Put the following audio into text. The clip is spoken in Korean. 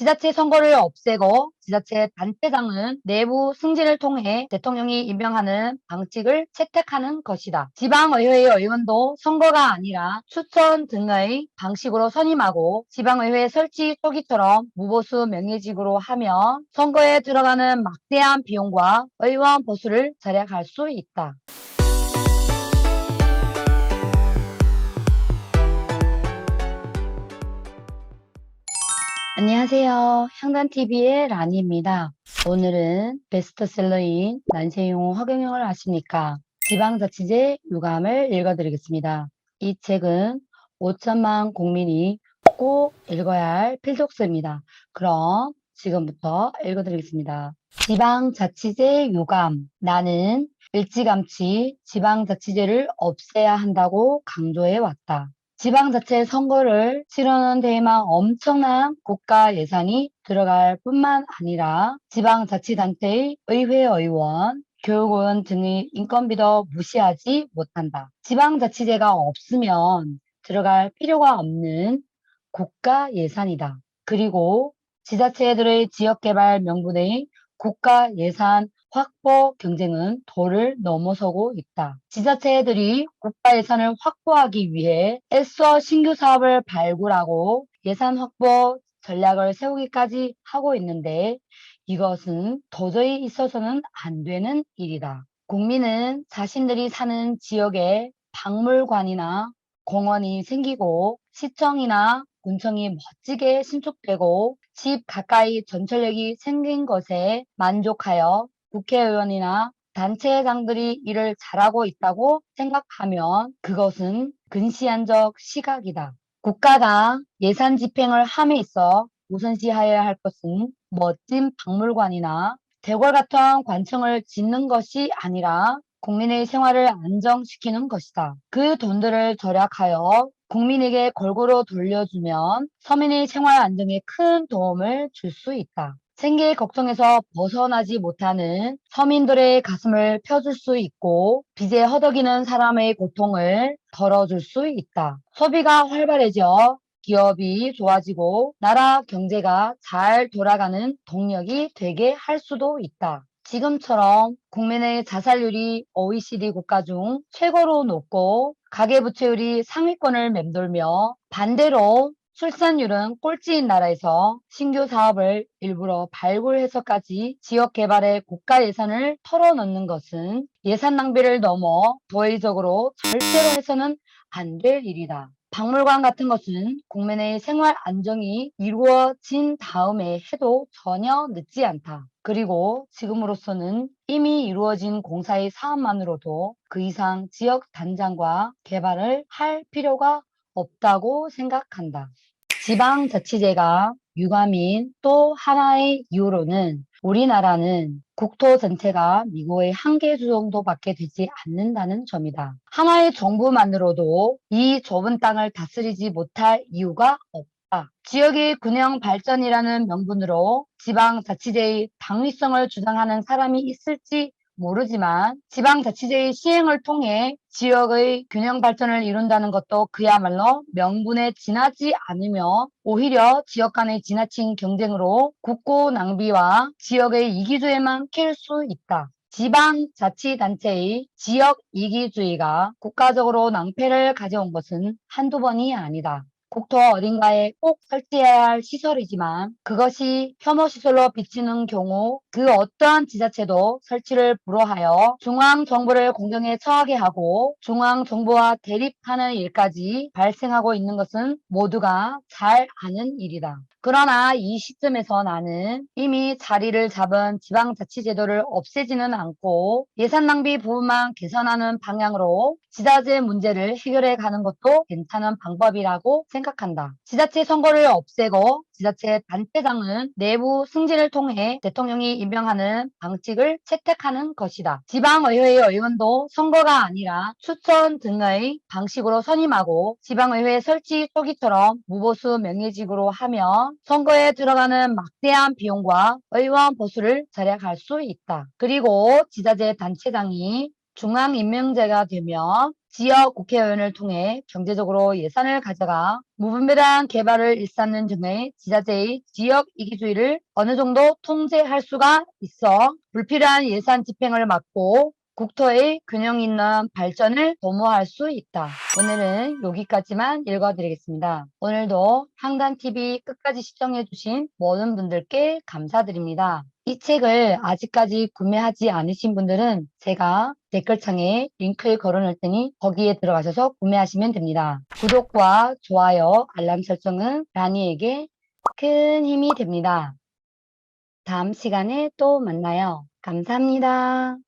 지자체 선거를 없애고 지자체 단체장은 내부 승진을 통해 대통령이 임명하는 방식을 채택하는 것이다. 지방의회 의원도 선거가 아니라 추천 등의 방식으로 선임하고 지방의회 설치 초기처럼 무보수 명예직으로 하면 선거에 들어가는 막대한 비용과 의원 보수를 절약할 수 있다. 안녕하세요. 향단TV의 라니입니다. 오늘은 베스트셀러인 난세용 허경영을 아십니까? 지방자치제 유감을 읽어드리겠습니다. 이 책은 5천만 국민이 꼭 읽어야 할 필독서입니다. 그럼 지금부터 읽어드리겠습니다. 지방자치제 유감. 나는 일찌감치 지방자치제를 없애야 한다고 강조해 왔다. 지방자치 선거를 치르는 데에만 엄청난 국가 예산이 들어갈 뿐만 아니라 지방자치단체의 의회 의원, 교육원 등의 인건비도 무시하지 못한다. 지방자치제가 없으면 들어갈 필요가 없는 국가 예산이다. 그리고 지자체들의 지역개발 명분의 국가 예산 확보 경쟁은 도를 넘어서고 있다. 지자체들이 국가 예산을 확보하기 위해 애써 신규 사업을 발굴하고 예산 확보 전략을 세우기까지 하고 있는데 이것은 도저히 있어서는 안 되는 일이다. 국민은 자신들이 사는 지역에 박물관이나 공원이 생기고 시청이나 군청이 멋지게 신축되고 집 가까이 전철역이 생긴 것에 만족하여 국회의원이나 단체장들이 일을 잘하고 있다고 생각하면 그것은 근시안적 시각이다. 국가가 예산 집행을 함에 있어 우선시하여야 할 것은 멋진 박물관이나 대궐 같은 관청을 짓는 것이 아니라 국민의 생활을 안정시키는 것이다. 그 돈들을 절약하여 국민에게 골고루 돌려주면 서민의 생활 안정에 큰 도움을 줄 수 있다. 생계 걱정에서 벗어나지 못하는 서민들의 가슴을 펴줄 수 있고 빚에 허덕이는 사람의 고통을 덜어줄 수 있다. 소비가 활발해져 기업이 좋아지고 나라 경제가 잘 돌아가는 동력이 되게 할 수도 있다. 지금처럼 국민의 자살률이 OECD 국가 중 최고로 높고 가계부채율이 상위권을 맴돌며 반대로 출산율은 꼴찌인 나라에서 신규 사업을 일부러 발굴해서까지 지역 개발에 국가 예산을 털어넣는 것은 예산 낭비를 넘어 도의적으로 절대로 해서는 안 될 일이다. 박물관 같은 것은 국민의 생활 안정이 이루어진 다음에 해도 전혀 늦지 않다. 그리고 지금으로서는 이미 이루어진 공사의 사업만으로도 그 이상 지역 단장과 개발을 할 필요가 없다고 생각한다. 지방자치제가 유감인 또 하나의 이유로는 우리나라는 국토 전체가 미국의 한 개 주 정도밖에 되지 않는다는 점이다. 하나의 정부만으로도 이 좁은 땅을 다스리지 못할 이유가 없다. 지역의 균형 발전이라는 명분으로 지방자치제의 당위성을 주장하는 사람이 있을지 모르지만 지방자치제의 시행을 통해 지역의 균형 발전을 이룬다는 것도 그야말로 명분에 지나지 않으며 오히려 지역 간의 지나친 경쟁으로 국고 낭비와 지역의 이기주의만 킬 수 있다. 지방자치단체의 지역 이기주의가 국가적으로 낭패를 가져온 것은 한두 번이 아니다. 국토 어딘가에 꼭 설치해야 할 시설이지만 그것이 혐오시설로 비치는 경우 그 어떠한 지자체도 설치를 불허하여 중앙정부를 공경에 처하게 하고 중앙정부와 대립하는 일까지 발생하고 있는 것은 모두가 잘 아는 일이다. 그러나 이 시점에서 나는 이미 자리를 잡은 지방자치제도를 없애지는 않고 예산 낭비 부분만 개선하는 방향으로 지자체 문제를 해결해 가는 것도 괜찮은 방법이라고 생각 한다. 지자체 선거를 없애고 지자체 단체장은 내부 승진을 통해 대통령이 임명하는 방식을 채택하는 것이다. 지방의회 의원도 선거가 아니라 추천 등의 방식으로 선임하고 지방의회 설치 초기처럼 무보수 명예직으로 하면 선거에 들어가는 막대한 비용과 의원 보수를 절약할 수 있다. 그리고 지자체 단체장이 중앙임명제가 되면 지역 국회의원을 통해 경제적으로 예산을 가져가 무분별한 개발을 일삼는 등의 지자체의 지역 이기주의를 어느 정도 통제할 수가 있어 불필요한 예산 집행을 막고 국토의 균형 있는 발전을 도모할 수 있다. 오늘은 여기까지만 읽어드리겠습니다. 오늘도 항단TV 끝까지 시청해주신 모든 분들께 감사드립니다. 이 책을 아직까지 구매하지 않으신 분들은 제가 댓글창에 링크를 걸어놓을 테니 거기에 들어가셔서 구매하시면 됩니다. 구독과 좋아요, 알람 설정은 라니에게 큰 힘이 됩니다. 다음 시간에 또 만나요. 감사합니다.